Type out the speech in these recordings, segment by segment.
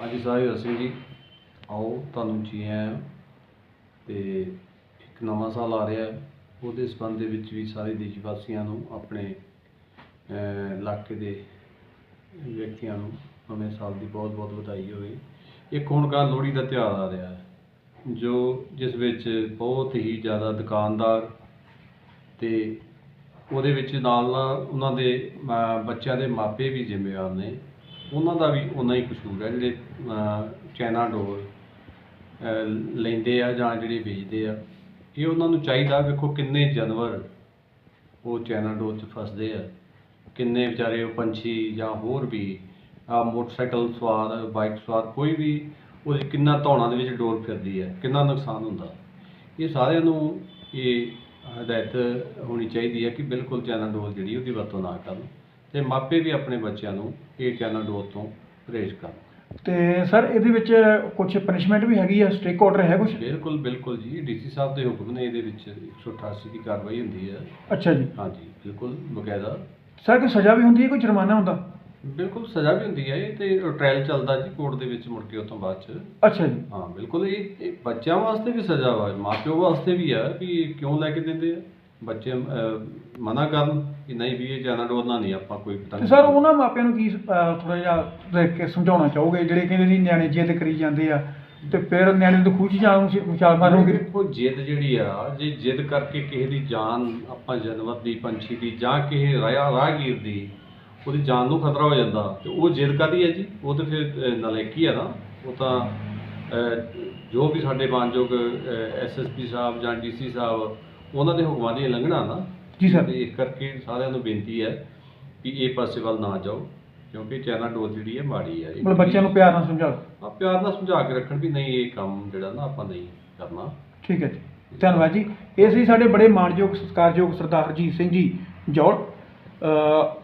ਹਾਂਜੀ ਸਾਹਿਬ ਸਿੰਘ ਜੀ। ਆਓ, ਤੁਹਾਨੂੰ ਜੀ ਆਇਆਂ ਤੇ ਇੱਕ ਨਵਾਂ ਸਾਲ ਆ ਰਿਹਾ ਹੈ। ਉਹਦੇ ਸੰਬੰਧ ਦੇ ਵਿੱਚ ਵੀ ਸਾਰੇ ਦੇਸ਼ ਵਾਸੀਆਂ ਨੂੰ, ਆਪਣੇ ਇਲਾਕੇ ਦੇ ਵਿਅਕਤੀਆਂ ਨੂੰ ਨਵੇਂ ਸਾਲ ਦੀ ਬਹੁਤ ਬਹੁਤ ਵਧਾਈ ਹੋਵੇ। ਇੱਕ ਹੁਣ ਕੱਲ੍ਹ ਲੋਹੜੀ ਦਾ ਤਿਉਹਾਰ ਆ ਰਿਹਾ ਹੈ, ਜੋ ਜਿਸ ਵਿੱਚ ਬਹੁਤ ਹੀ ਜ਼ਿਆਦਾ ਦੁਕਾਨਦਾਰ ਤੇ ਉਹਦੇ ਵਿੱਚ ਨਾਲ ਨਾਲ ਉਹਨਾਂ ਦੇ ਬੱਚਿਆਂ ਦੇ ਮਾਪੇ ਵੀ ਜ਼ਿੰਮੇਵਾਰ ਨੇ। ਉਹਨਾਂ ਦਾ ਵੀ ਉਨਾ ਹੀ ਕਸੂਰ ਹੈ ਜਿਹੜੇ ਅਹ, ਚਾਈਨਾ ਡੋਰ ਲੈਂਦੇ ਆ ਜਾਂ ਜਿਹੜੇ ਵੇਚਦੇ ਆ ਇਹ ਉਹਨਾਂ ਨੂੰ ਚਾਹੀਦਾ ਵੇਖੋ ਕਿੰਨੇ ਜਾਨਵਰ ਉਹ ਚਾਈਨਾ ਡੋਰ 'ਚ ਫਸਦੇ ਆ ਕਿੰਨੇ ਵਿਚਾਰੇ ਉਹ ਪੰਛੀ ਜਾਂ ਹੋਰ ਵੀ ਆ ਮੋਟਰਸਾਈਕਲ ਸਵਾਰ ਬਾਈਕ ਸਵਾਰ ਕੋਈ ਵੀ ਉਹਦੀ ਕਿੰਨਾ ਧੌਣਾ ਦੇ ਵਿੱਚ ਡੋਰ ਫਿਰਦੀ ਹੈ ਕਿੰਨਾ ਨੁਕਸਾਨ ਹੁੰਦਾ। ਇਹ ਸਾਰਿਆਂ ਨੂੰ ਇਹ ਹਦਾਇਤ ਹੋਣੀ ਚਾਹੀਦੀ ਹੈ ਕਿ ਬਿਲਕੁਲ ਚਾਈਨਾ ਡੋਰ ਜਿਹੜੀ ਉਹਦੀ ਵਰਤੋਂ ਨਾ ਕਰਨ। ਤੇ ਮਾਪੇ ਵੀ ਆਪਣੇ ਬੱਚਿਆਂ ਨੂੰ ਇਹ ਚਾਈਨਾ ਡੋਰ ਤੋਂ ਪਰਹੇਜ਼ ਕਰਨ। ਤੇ ਸਰ ਇਹਦੇ ਵਿੱਚ ਕੁਝ ਪਨਿਸ਼ਮੈਂਟ ਵੀ ਹੈਗੀ ਆ? ਸਟ੍ਰਿਕ ਆਰਡਰ ਹੈ ਕੁਝ ਬਿਲਕੁਲ ਬਿਲਕੁਲ ਜੀ। ਡੀਸੀ ਸਾਹਿਬ ਦੇ ਹੁਕਮ ਨੇ ਇਹਦੇ ਵਿੱਚ 188 ਦੀ ਕਾਰਵਾਈ ਹੁੰਦੀ ਹੈ। ਅੱਛਾ ਜੀ। ਹਾਂਜੀ ਬਿਲਕੁਲ ਬਕਾਇਦਾ। ਸਰ ਕੋਈ ਸਜ਼ਾ ਵੀ ਹੁੰਦੀ ਹੈ ਕੋਈ ਜੁਰਮਾਨਾ ਹੁੰਦਾ? ਬਿਲਕੁਲ ਸਜ਼ਾ ਵੀ ਹੁੰਦੀ ਹੈ ਇਹ ਤੇ ਟ੍ਰਾਇਲ ਚੱਲਦਾ ਜੀ ਕੋਰਟ ਦੇ ਵਿੱਚ ਮੁੜ ਕੇ ਉਸ ਤੋਂ ਬਾਅਦ ਚ। ਅੱਛਾ ਜੀ। ਹਾਂ ਬਿਲਕੁਲ ਇਹ ਇਹ ਬੱਚਿਆਂ ਵਾਸਤੇ ਵੀ ਸਜ਼ਾ ਵਾ ਮਾਪਿਓ ਵਾਸਤੇ ਵੀ ਆ ਵੀ ਇਹ ਕਿਉਂ ਲੈ ਕੇ ਦਿੰਦੇ ਆ? ਬੱਚੇ ਮਨਾ ਕਰਨ ਕਿ ਨਹੀਂ ਵੀ ਇਹ ਜਾਨਾ ਡੋਰਨਾ ਨਹੀਂ ਆਪਾਂ ਕੋਈ ਤੇ ਪਤੰਗ ਸਰ ਉਹਨਾਂ ਮਾਪਿਆਂ ਨੂੰ ਕੀ ਥੋੜਾ ਜਿਹਾ ਦੇਖ ਕੇ ਸਮਝਾਉਣਾ ਚਾਹੋਗੇ? ਜਿਹੜੇ ਕਹਿੰਦੇ ਨਹੀਂ ਨਿਆਣੇ ਜਿੱਦ ਕਰੀ ਜਾਂਦੇ ਆ ਤੇ ਫਿਰ ਨਿਆਣੇ ਨੂੰ ਖੂਹ 'ਚ ਜਾਣ ਨੂੰ ਛਾਲ ਮਾਰੋਗੇ ਦੇਖੋ ਜਿੱਦ ਜਿਹੜੀ ਆ ਜੇ ਜਿੱਦ ਕਰਕੇ ਕਿਸੇ ਦੀ ਜਾਨ ਆਪਾਂ ਜਾਨਵਰ ਦੀ ਪੰਛੀ ਦੀ ਜਾਂ ਕਿਸੇ ਰਾਹ ਰਾਹਗੀਰ ਦੀ ਉਹਦੀ ਜਾਨ ਨੂੰ ਖਤਰਾ ਹੋ ਜਾਂਦਾ ਤੇ ਉਹ ਜਿੱਦ ਕਾਦੀ ਹੈ ਜੀ? ਉਹ ਤੇ ਫਿਰ ਨਲਾਇਕੀ ਆ ਨਾ। ਉਹ ਤਾਂ ਜੋ ਵੀ ਸਾਡੇ ਮਾਨਯੋਗ ਐਸਐਸਪੀ ਸਾਹਿਬ ਜਾਂ ਡੀਸੀ ਸਾਹਿਬ ਉਹਨਾਂ ਦੇ ਹੁਕਮਾਂ ਦੀ ਉਲੰਘਣਾ ਨਾ। ਜੀ ਸਰ। ਤੇ ਇਸ ਕਰਕੇ ਸਾਰਿਆਂ ਨੂੰ ਬੇਨਤੀ ਹੈ ਕਿ ਇਹ ਪਾਸੇ ਵੱਲ ਨਾ ਜਾਓ ਕਿਉਂਕਿ ਚਾਈਨਾ ਡੋਰ ਜਿਹੜੀ ਹੈ ਮਾੜੀ ਹੈ। ਮਤਲਬ ਬੱਚਿਆਂ ਨੂੰ ਪਿਆਰ ਨਾਲ ਸਮਝਾਓ। ਆ ਪਿਆਰ ਨਾਲ ਸਮਝਾ ਕੇ ਰੱਖਣ ਵੀ ਨਹੀਂ ਇਹ ਕੰਮ ਜਿਹੜਾ ਨਾ ਆਪਾਂ ਨਹੀਂ ਕਰਨਾ। ਠੀਕ ਹੈ ਜੀ। ਧੰਨਵਾਦ ਜੀ। ਇਹ ਸੀ ਸਾਡੇ ਬੜੇ ਮਾਣਯੋਗ ਸਤਿਕਾਰਯੋਗ ਸਰਦਾਰ ਹਰਜੀਤ ਸਿੰਘ ਜੀ ਜੌਲ ਅ,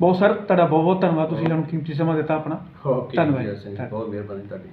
ਬਹੁਤ ਸਰ ਤੁਹਾਡਾ ਬਹੁਤ ਬਹੁਤ ਧੰਨਵਾਦ। ਤੁਸੀਂ ਸਾਨੂੰ ਕੀਮਤੀ ਸਮਾਂ ਦਿੱਤਾ ਆਪਣਾ। ਓਕੇ ਧੰਨਵਾਦ। ਬਹੁਤ ਮਿਹਰਬਾਨੀ ਤੁਹਾਡੀ।